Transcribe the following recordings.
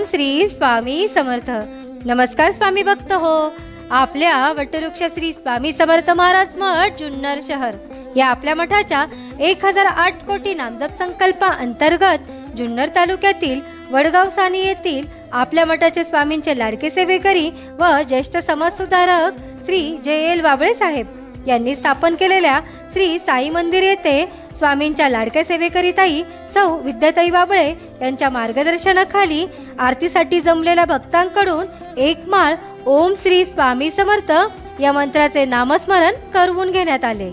ओम श्री स्वामी समर्थ. नमस्कार स्वामी भक्त हो. आपल्या वटवृक्ष श्री स्वामी समर्थ महाराज मठ जुन्नर शहर. या आपल्या मठाच्या एक हजार आठ कोटी नामजप संकल्पा अंतर्गत जुन्नर तालुक्यातील वडगाव सानी येथील आपल्या मठाचे स्वामींचे लाडके सेवेकरी व ज्येष्ठ समाजसुधारक श्री जे एल वाबळे साहेब यांनी स्थापन केलेल्या श्री साई मंदिर येथे स्वामींच्या लाडक्या सेवेकरीताई सौ विद्याताई बाबळे यांच्या मार्गदर्शनाखाली आरतीसाठी जमलेल्या भक्तांकडून एक माळ ओम श्री स्वामी समर्थ या मंत्राचे नामस्मरण करवून घेण्यात आले.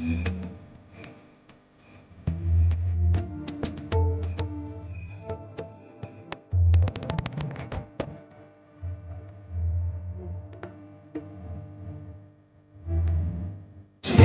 Mm-hmm.